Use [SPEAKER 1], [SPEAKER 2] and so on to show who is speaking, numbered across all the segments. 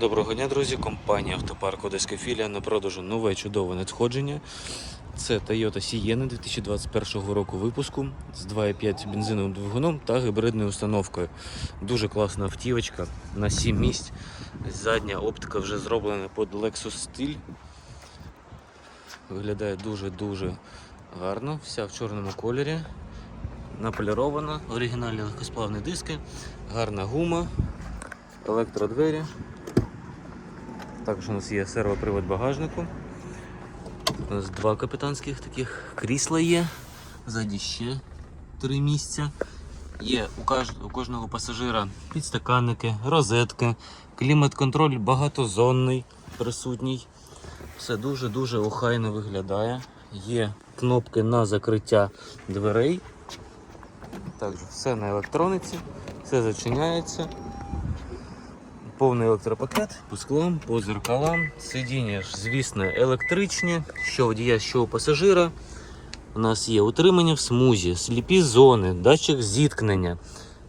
[SPEAKER 1] Доброго дня, друзі. Компанія Автопарк Одеська філія на продажу нове чудове надходження. Це Toyota Sienna 2021 року випуску з 2,5 бензиновим двигуном та гібридною установкою. Дуже класна автівочка на 7 місць. Задня оптика вже зроблена під Lexus стиль. Виглядає дуже-дуже гарно. Вся в чорному кольорі. Наполірована, оригінальні легкосплавні диски, гарна гума, електродвері. Також у нас є сервопривод багажнику. У нас два капітанських таких крісла є. Ззаді ще три місця. Є у, кожного пасажира підстаканники, розетки, клімат-контроль багатозонний присутній. Все дуже-дуже охайно виглядає. Є кнопки на закриття дверей. Також все на електрониці, все зачиняється. Повний електропакет по склам, по зеркалам. Сидіння ж, звісно, електричні, що водія, що у пасажира. У нас є утримання в смузі, сліпі зони, датчик зіткнення.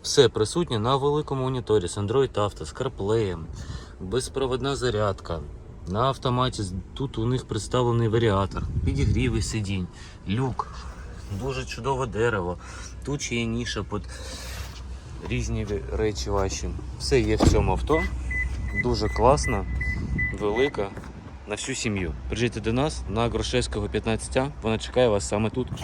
[SPEAKER 1] Все присутнє на великому моніторі з Android Auto, з CarPlay, безпроводна зарядка. На автоматі тут у них представлений варіатор, підігріви сидінь, люк, дуже чудове дерево. Тут ще є ніша під різні речі ваші. Все є в цьому авто. Дуже класна, велика на всю сім'ю. Приїжджайте до нас на Грошевського 15. Вона чекає вас саме тут.